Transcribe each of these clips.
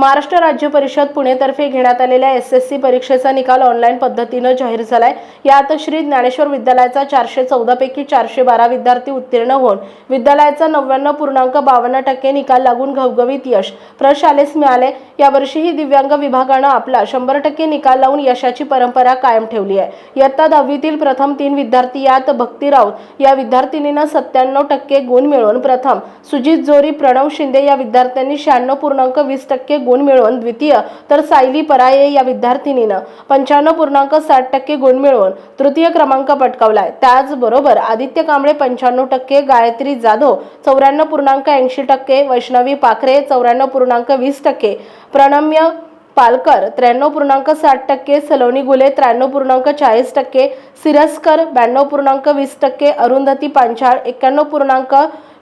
महाराष्ट्र राज्य परिषद पुणेतर्फे घेण्यात आलेल्या एस एस सी परीक्षेचा निकाल ऑनलाईन पद्धतीनं जाहीर झालाय. यात श्री ज्ञानेश्वर विद्यालयाचा चारशे चौदा पैकी चारशे बारा विद्यार्थी उत्तीर्ण होऊन विद्यालयाचा नव्याण्णव पूर्णांक बावन्न टक्के निकाल लागून घवघवीत यश. प्रशालेस मिळाले. यावर्षीही दिव्यांग विभागानं आपला शंभर टक्के निकाल लावून यशाची परंपरा कायम ठेवली आहे. इयत्ता दहावीतील प्रथम तीन विद्यार्थी यात भक्ती राऊत या विद्यार्थिनीनं सत्त्याण्णव टक्के गुण मिळवून प्रथम सुजित जोरी प्रणव शिंदे या विद्यार्थ्यांनी शहाण्णव पूर्णांक वीस टक्के गुण मिळवून द्वितीय तर सायली पराये या विद्यार्थिनीनं पंच्याण्णव पूर्णांक साठ टक्के गुण मिळवून तृतीय क्रमांक पटकावलाय त्याचबरोबर आदित्य कांबळे पंच्याण्णव टक्के गायत्री जाधव चौऱ्याण्णव पूर्णांक ऐंशी टक्के वैष्णवी पाखरे चौऱ्याण्णव पूर्णांक वीस टक्के प्रणम्य पालकर त्र्याण्णव पूर्णांक साठ टक्के सलोनी गुले त्र्याण्णव पूर्णांक चाळीस टक्के सिरस्कर ब्याण्णव पूर्णांक वीस टक्के अरुंधती पांचाळ एक्क्याण्णव पूर्णांक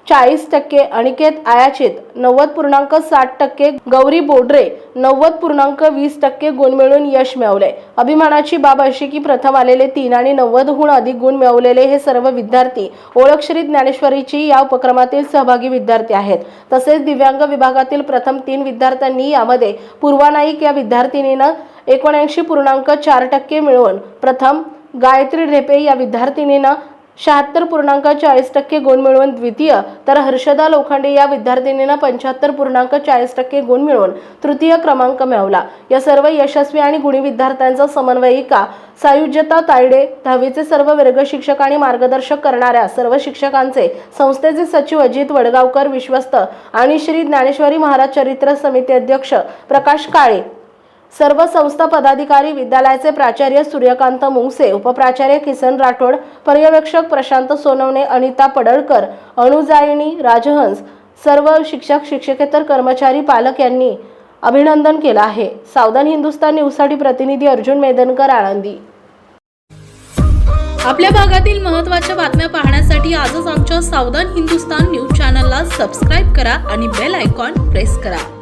चाळीस टक्के अनिकेत आयाचित नव्वद पूर्णांक साठ टक्के गौरी बोडरे नव्वद पूर्णांक वीस टक्के गुण मिळून यश मिळवले अभिमानाची बाब अशी की प्रथम आलेले तीन आणि नव्वदहून अधिक गुण मिळवलेले हे सर्व विद्यार्थी ओळखश्री ज्ञानेश्वरीची या उपक्रमातील सहभागी विद्यार्थी आहेत. तसेच दिव्यांग विभागातील प्रथम तीन विद्यार्थ्यांनी यामध्ये पूर्वा नाईक या विद्यार्थिनीनं एकोणऐंशी पूर्णांक चार टक्के मिळवून प्रथम गायत्री ढेपे या विद्यार्थिनीनं शहात्तर पूर्णांक चाळीस टक्के गुण मिळवून द्वितीय तर हर्षदा लोखंडे या विद्यार्थिनीनं पंच्याहत्तर पूर्णांक चाळीस टक्के गुण मिळवून तृतीय क्रमांक मिळवला. या सर्व यशस्वी आणि गुणी विद्यार्थ्यांचा समन्वयिका सायुज्यता तायडे दहावीचे सर्व वर्ग शिक्षक आणि मार्गदर्शक करणाऱ्या सर्व शिक्षकांचे संस्थेचे सचिव अजित वडगावकर विश्वस्त आणि श्री ज्ञानेश्वरी महाराज चरित्र समिती अध्यक्ष प्रकाश काळे सर्व संस्था पदाधिकारी विद्यालयाचे प्राचार्य सूर्यकांत मुंगसे उपप्राचार्य किसन राठोड पर्यवेक्षक प्रशांत सोनवणे अनिता पडळकर अणुजायणी राजहंस सर्व शिक्षक शिक्षकेतर कर्मचारी पालक यांनी अभिनंदन केलं आहे. सावधान हिंदुस्तान न्यूजसाठी प्रतिनिधी अर्जुन मेदनकर आळंदी. आपल्या भागातील महत्त्वाच्या बातम्या पाहण्यासाठी आजच आमच्या सावधान हिंदुस्तान न्यूज चॅनलला सबस्क्राईब करा आणि बेल आयकॉन प्रेस करा.